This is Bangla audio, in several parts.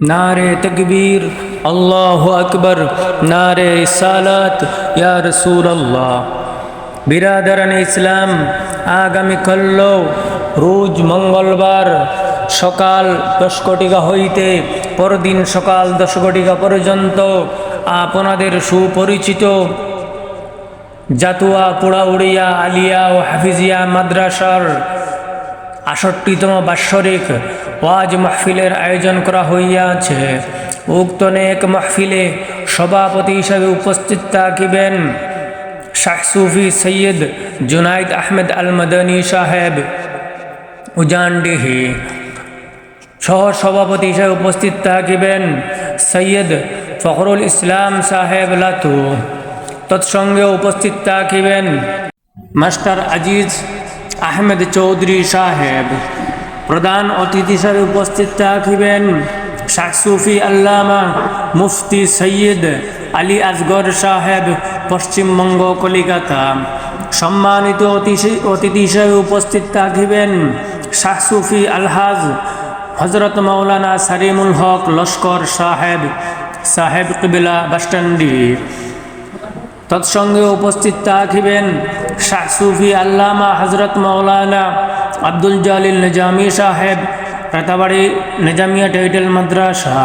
নারে তকবীর, আল্লাহ আকবর, নারে সালাত, ইয়া রসুল আল্লাহ বিরাদরান ইসলাম আগামীকাল রোজ মঙ্গলবার সকাল দশ কোটিকা হইতে পরদিন সকাল দশ কোটিকা পর্যন্ত আপনাদের সুপরিচিত জাতুয়া পোড়াউড়িয়া আলিয়া ও হাফিজিয়া মাদ্রাসার আষট্টিতম বাৎসরিক ওয়াজ মাহফিলের আয়োজন করা হইয়াছে। উক্ত নেক মাহফিলে সভাপতি হিসাবে উপস্থিত থাকিবেন শাহ সুফি সৈয়দ জুনাইদ আহমেদ আল মদনী সাহেব। উজানডিহি সহ সভাপতি হিসাবে উপস্থিত থাকিবেন সৈয়দ ফখরুল ইসলাম সাহেব লাতু। তৎসঙ্গে উপস্থিত থাকিবেন মাস্টার আজিজ আহমেদ চৌধুরী সাহেব। প্রধান অতিথি হিসাবে উপস্থিত থাকিবেন শাহ সুফি আল্লামা মুফতি সৈয়দ আলী আসগর সাহেব, পশ্চিমবঙ্গ কলিকাতা। সম্মানিত অতিথি হিসাবে উপস্থিত থাকিবেন শাহ সুফি আলহাজ হজরত মৌলানা সারিমুল হক লস্কর সাহেব সাহেব কবিলা বাসস্ট্যান্ডি। তৎসঙ্গে উপস্থিত থাকিবেন শাহ সুফি আল্লামা হজরত মৌলানা আব্দুল জালিল নিজামি সাহেব, রাতাবাড়ি নিজামিয়া টাইটেল মাদ্রাসা।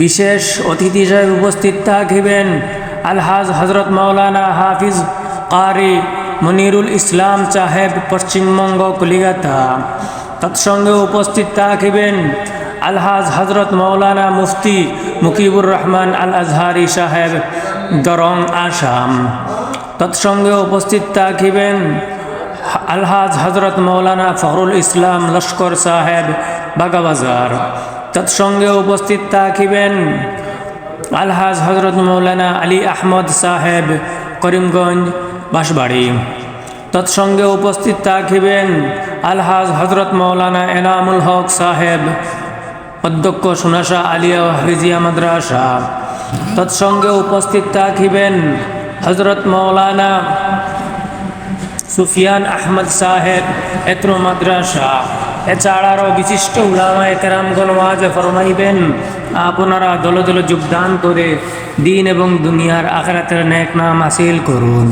বিশেষ অতিথি হিসেবে উপস্থিত থাকিবেন আলহাজ হজরত মৌলানা হাফিজ কারি মনিরুল ইসলাম সাহেব, পশ্চিমবঙ্গ কলিকাতা। তৎসঙ্গে উপস্থিত থাকিবেন আলহাজ হজরত মৌলানা মুফতি মুকিবুর রহমান আল আজহারি সাহেব, দরং, আসাম। তৎসঙ্গে উপস্থিত থাকিবেন আলহাজ হজরত মৌলানা ফখরুল ইসলাম লস্কর সাহেব বাগাবাজার। তৎসঙ্গে উপস্থিত থাকিবেন আলহাজ হজরত মৌলানা আলী আহমদ সাহেব করিমগঞ্জ বাঁশবাড়ি। তৎসঙ্গে উপস্থিত থাকিবেন আলহাজ হজরত মৌলানা এনামুল হক সাহেব অধ্যক্ষ সুনাশা আলিয়া হাফিজিয়া মাদ্রাসা। তৎসঙ্গে উপস্থিত থাকিবেন হজরত মৌলানা সুফিয়ান আহমদ সাহেব, এত্র মাদ্রাসা, এছাড়ারও বিশিষ্ট উলামা একরামগণ ওয়াজে ফরমাইবেন, আপনারা দল দল যোগদান করে দিন এবং দুনিয়ার আখরাতের নেক নাম হাসিল করুন।